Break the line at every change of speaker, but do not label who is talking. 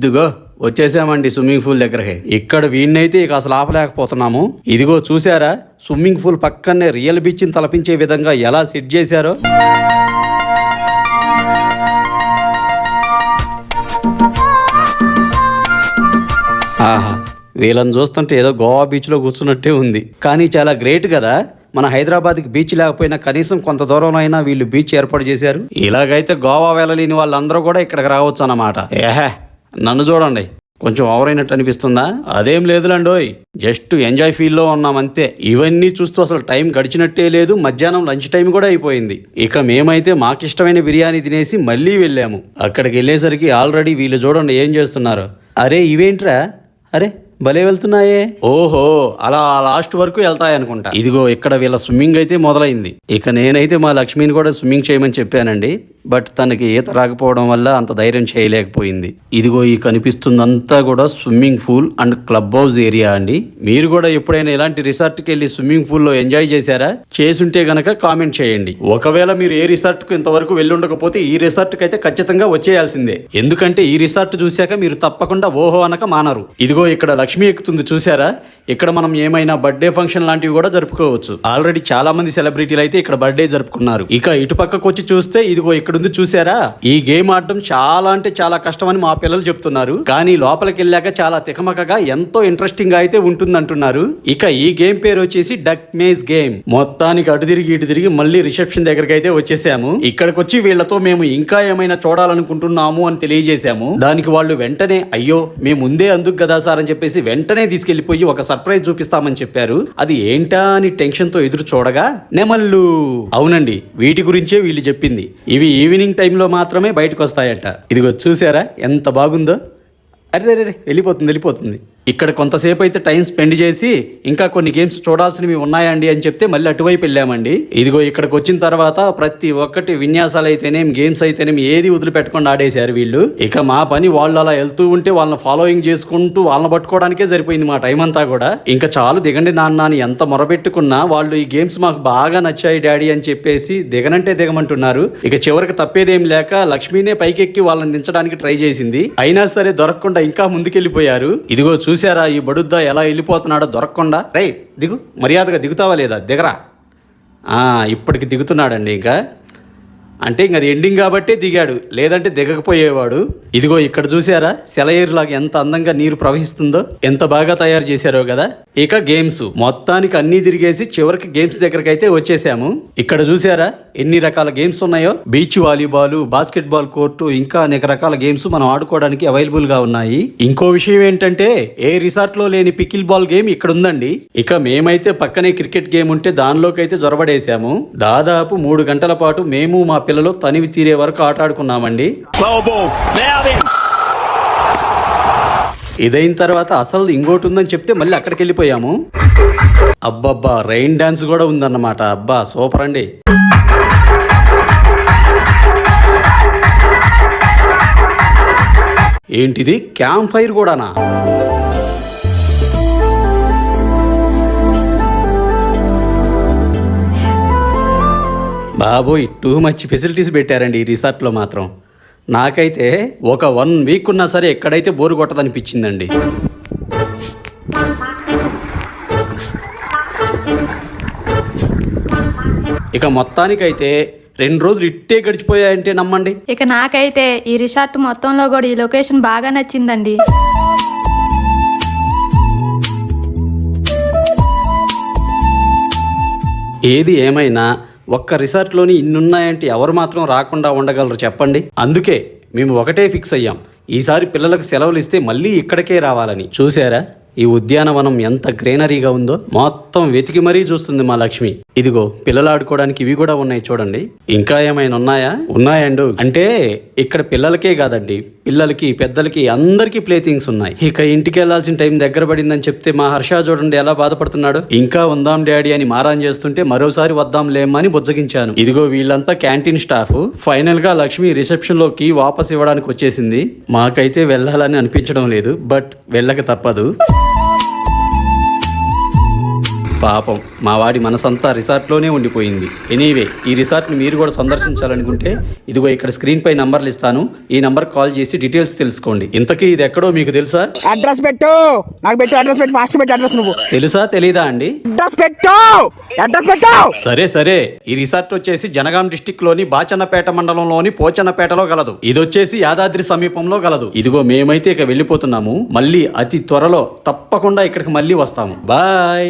ఇదిగో వచ్చేసామండి swimming pool దగ్గరకి. ఇక్కడ వీణ్ణైతే ఇక అసలు ఆపలేకపోతున్నాము. ఇదిగో చూసారా స్విమ్మింగ్ పూల్ పక్కనే రియల్ బీచ్ని తలపించే విధంగా ఎలా సెట్ చేశారో. ఆహా వీళ్ళని చూస్తుంటే ఏదో గోవా బీచ్లో కూర్చున్నట్టే ఉంది. కానీ చాలా గ్రేట్ కదా. మన హైదరాబాద్కి బీచ్ లేకపోయినా కనీసం కొంత దూరంలో అయినా వీళ్ళు బీచ్ ఏర్పాటు చేశారు. ఇలాగైతే గోవా వెళ్ళలేని వాళ్ళందరూ కూడా ఇక్కడికి రావచ్చు అన్నమాట. ఏహే నన్ను చూడండి. కొంచెం ఓవరైనట్టు అనిపిస్తుందా? అదేం లేదులండోయ్. జస్ట్ ఎంజాయ్ ఫీల్లో ఉన్నామంతే ఇవన్నీ చూస్తూ అసలు టైం గడిచినట్టే లేదు. మధ్యాహ్నం లంచ్ టైం కూడా అయిపోయింది. ఇక మేమైతే మాకిష్టమైన బిర్యానీ తినేసి మళ్ళీ వెళ్ళాము. అక్కడికి వెళ్ళేసరికి ఆల్రెడీ వీళ్ళు చూడండి ఏం చేస్తున్నారు. అరే ఇవేంట్రా? అరే భలే వెళ్తున్నాయే. ఓహో అలా లాస్ట్ వరకు వెళ్తాయనుకుంటా. ఇదిగో ఇక్కడ వీళ్ళ స్విమ్మింగ్ అయితే మొదలైంది. ఇక నేనైతే మా లక్ష్మిని కూడా స్విమ్మింగ్ చేయమని చెప్పానండి. బట్ తనకి ఈత రాకపోవడం వల్ల అంత ధైర్యం చేయలేకపోయింది. ఇదిగో ఈ కనిపిస్తుందంతా కూడా swimming pool and club house area అండి. మీరు కూడా ఎప్పుడైనా ఇలాంటి రిసార్ట్కి వెళ్ళి స్విమ్మింగ్ పూల్లో ఎంజాయ్ చేశారా? చేసుంటే గనక కామెంట్ చేయండి. ఒకవేళ మీరు ఏ రిసార్ట్కు ఇంతవరకు వెళ్ళి ఉండకపోతే ఈ రిసార్ట్కి అయితే ఖచ్చితంగా వచ్చేయాల్సిందే. ఎందుకంటే ఈ రిసార్ట్ చూశాక మీరు తప్పకుండా ఓహో అనక మానరు. ఇదిగో ఇక్కడ లక్ష్మి ఎక్కుతుంది చూసారా ఇక్కడ మనం ఏమైనా బర్త్డే ఫంక్షన్ లాంటివి కూడా జరుపుకోవచ్చు. ఆల్రెడీ చాలా మంది సెలబ్రిటీలు అయితే ఇక్కడ బర్త్డే జరుపుకున్నారు. ఇక ఇటు పక్కకు వచ్చి చూస్తే ఇదిగో ఇక్కడ ఉంది చూసారా ఈ గేమ్ ఆడటం చాలా అంటే చాలా కష్టం అని మా పిల్లలు చెప్తున్నారు. కానీ లోపలికి వెళ్ళాక చాలా తికమకగా ఎంతో ఇంట్రెస్టింగ్ అయితే ఉంటుంది అంటున్నారు ఇక ఈ గేమ్ పేరు వచ్చేసి డక్ మేజ్ గేమ్. మొత్తానికి అటు తిరిగి ఇటు తిరిగి మళ్ళీ రిసెప్షన్ దగ్గరికి అయితే వచ్చేసాము. ఇక్కడికి వచ్చి వీళ్ళతో మేము ఇంకా ఏమైనా చూడాలనుకుంటున్నాము అని తెలియజేశాము. దానికి వాళ్ళు వెంటనే అయ్యో మేము ముందే అందుకు కదా సార్ అని చెప్పేసి వెంటనే తీసుకెళ్ళిపోయి ఒక సర్ప్రైజ్ చూపిస్తామని చెప్పారు. అది ఏంటా అని టెన్షన్తో ఎదురు చూడగా నెమళ్ళు. అవునండి వీటి గురించే వీళ్ళు చెప్పింది. ఇవి ఈవినింగ్ టైంలో మాత్రమే బయటకు వస్తాయంట. ఇదిగో చూసారా? ఎంత బాగుందో? అరే అరే వెళ్ళిపోతుంది వెళ్ళిపోతుంది. ఇక్కడ కొంతసేపు అయితే టైం స్పెండ్ చేసి ఇంకా కొన్ని గేమ్స్ చూడాల్సినవి ఉన్నాయండి అని చెప్తే మళ్ళీ అటువైపు వెళ్ళామండి. ఇదిగో ఇక్కడికి వచ్చిన తర్వాత ప్రతి ఒక్కటి విన్యాసాలు అయితేనేం గేమ్స్ అయితేనేమి ఏది వదిలిపెట్టకుండా ఆడేశారు వీళ్ళు. ఇక మా పని వాళ్ళు అలా వెళ్తూ ఉంటే వాళ్ళని ఫాలోయింగ్ చేసుకుంటూ వాళ్ళని పట్టుకోవడానికే సరిపోయింది మా టైం అంతా కూడా. ఇంకా చాలు దిగండి నాన్న అని ఎంత మొరబెట్టుకున్నా వాళ్ళు ఈ గేమ్స్ మాకు బాగా నచ్చాయి డాడీ అని చెప్పేసి దిగనంటే దిగమంటున్నారు. ఇక చివరికి తప్పేదేం లేక లక్ష్మీనే పైకెక్కి వాళ్ళని దించడానికి ట్రై చేసింది. అయినా సరే దొరకకుండా ఇంకా ముందుకెళ్ళిపోయారు. ఇదిగో చూసారా ఈ బడుద్దా ఎలా వెళ్ళిపోతున్నాడో దొరకకుండా? రే దిగు. మర్యాదగా దిగుతావా లేదా? దిగరా. ఇప్పటికి దిగుతున్నాడండి ఇంకా. అంటే ఇంక అది ఎండింగ్ కాబట్టే దిగాడు లేదంటే దిగకపోయేవాడు. ఇదిగో ఇక్కడ చూసారా సెలయేరు లాగా ఎంత అందంగా నీరు ప్రవహిస్తుందో ఎంత బాగా తయారు చేశారో కదా? ఇక గేమ్స్ మొత్తానికి అన్ని తిరిగేసి చివరికి గేమ్స్ దగ్గరకి అయితే వచ్చేసాము. ఇక్కడ చూసారా ఎన్ని రకాల గేమ్స్ ఉన్నాయో? Beach volleyball basketball court ఇంకా అనేక రకాల గేమ్స్ మనం ఆడుకోవడానికి అవైలబుల్గా ఉన్నాయి. ఇంకో విషయం ఏంటంటే ఏ రిసార్ట్లో లేని పికిల్ బాల్ గేమ్ ఇక్కడ ఉందండి. ఇక మేమైతే పక్కనే క్రికెట్ గేమ్ ఉంటే దానిలోకి అయితే జొరబడేశాము దాదాపు మూడు గంటల పాటు మేము మా పిల్లలు తనివి తీరే వరకు ఆట ఆడుకున్నామండి. ఇదైన తర్వాత అసలు ఇంకోటి ఉందని చెప్తే మళ్ళీ అక్కడికి వెళ్ళిపోయాము. అబ్బబ్బా రైన్ డాన్స్ కూడా ఉందన్నమాట. అబ్బా సూపర్ అండి. ఏంటిది? క్యాంప్ ఫైర్ కూడానా? బాబోయ్ టూ మచ్ ఫెసిలిటీస్ పెట్టారండి ఈ రిసార్ట్లో మాత్రం. నాకైతే ఒక వన్ వీక్ ఉన్నా సరే ఎక్కడైతే బోరు కొట్టదనిపించిందండి. ఇక మొత్తానికైతే రెండు రోజులు ఇట్టే గడిచిపోయాయంటే నమ్మండి.
ఇక నాకైతే ఈ రిసార్ట్ మొత్తంలో కూడా ఈ లొకేషన్ బాగా నచ్చిందండి.
ఏది ఏమైనా ఒక్క రిసార్ట్లోని ఇన్నున్నాయంటే ఎవరు మాత్రం రాకుండా ఉండగలరు చెప్పండి. అందుకే మేము ఒకటే ఫిక్స్ అయ్యాం. ఈసారి పిల్లలకు సెలవులు ఇస్తే మళ్ళీ ఇక్కడికే రావాలని. చూసారా ఈ ఉద్యానవనం ఎంత గ్రీనరీగా ఉందో మొత్తం వెతికి మరీ చూస్తుంది మా లక్ష్మి. ఇదిగో పిల్లలు ఆడుకోవడానికి ఇవి కూడా ఉన్నాయి చూడండి. ఇంకా ఏమైనా ఉన్నాయా? ఉన్నాయండు. అంటే ఇక్కడ పిల్లలకే కాదండి. పిల్లలకి పెద్దలకి అందరికీ ప్లే థింగ్స్ ఉన్నాయి. ఇక ఇంటికి వెళ్ళాల్సిన టైం దగ్గర పడిందని చెప్తే మా హర్ష చూడండి ఎలా బాధపడుతున్నాడు. ఇంకా ఉందాం డాడీ అని మారాన్ చేస్తుంటే మరోసారి వద్దాం లేమని బుజ్జగించాను. ఇదిగో వీళ్ళంతా క్యాంటీన్ స్టాఫ్. ఫైనల్గా లక్ష్మి రిసెప్షన్లోకి వాపస్ ఇవ్వడానికి వచ్చేసింది. మాకైతే వెళ్ళాలని అనిపించడం లేదు బట్ వెళ్ళక తప్పదు. పాపం. మా వాడి మనసంతా రిసార్ట్లోనే ఉండిపోయింది. ఎనీవే ఈ రిసార్ట్ని మీరు కూడా సందర్శించాలనుకుంటే ఇదిగో ఇక్కడ స్క్రీన్ పై నంబర్లు ఇస్తాను. ఈ నంబర్ కాల్ చేసి డీటెయిల్స్ తెలుసుకోండి. ఇంతకీ ఇది ఎక్కడో మీకు తెలుసా?
అడ్రస్ పెట్టు. నాకు పెట్టు అడ్రస్ పెట్టు. ఫాస్ట్ పెట్టు అడ్రస్ నువ్వు.
తెలుసా తెలీదా అండి?
అడ్రస్ పెట్టు. అడ్రస్ పెట్టు.
సరే సరే. ఈ రిసార్ట్ వచ్చేసి జనగాం డిస్టిక్లోని బాచన్నపేట మండలంలోని పోచన్నపేటలో గలదు. ఇది వచ్చేసి యాదాద్రి సమీపంలో గలదు. ఇదిగో మేమైతే ఇక వెళ్ళిపోతున్నాము. మళ్ళీ అతి త్వరలో తప్పకుండా ఇక్కడికి మళ్ళీ వస్తాము. బాయ్.